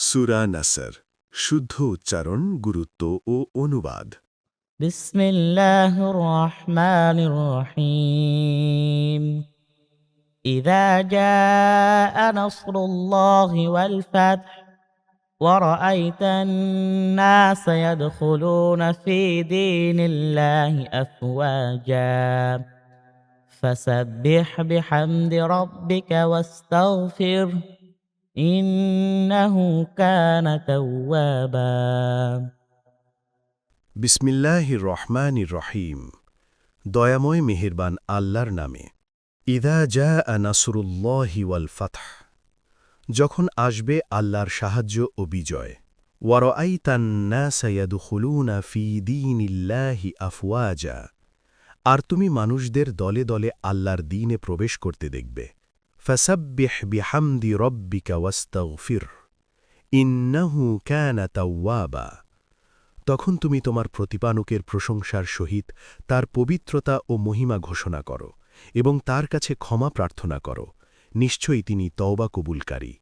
সুরা নাসর শুদ্ধ উচ্চারণ গুরুত্ব ও অনুবাদ بسم الله الرحمن الرحيم إذا جاء نصر الله والفتح ورأيت الناس يدخلون في دين الله أفواجا فسبح بحمد ربك واستغفره ইন্নাহু কানা তাওয়াবা। রহিম। দয়াময় মেহেরবান আল্লাহর নামে। ইদা যা আনাসুরুল্লাহ ওয়াল ফাতহ। যখন আসবে আল্লাহর সাহায্য ও বিজয়। ওয়ার ওয়ারআই তান্নাসায়াদুখুলুনা ফি দীনিল্লাহি আফওয়াজা। আর তুমি মানুষদের দলে দলে আল্লাহর দিনে প্রবেশ করতে দেখবে। ফসব্বিহ বিহামদি রব্বিকা واستغفر ইন্নাহু كان তাওয়াবা তখন তুমি তোমার প্রতিপানকের প্রশংসার সহিত তার পবিত্রতা ও মহিমা ঘোষণা করো এবং তার কাছে ক্ষমা প্রার্থনা করো। নিশ্চয়ই তিনি তওবা কবুলকারী।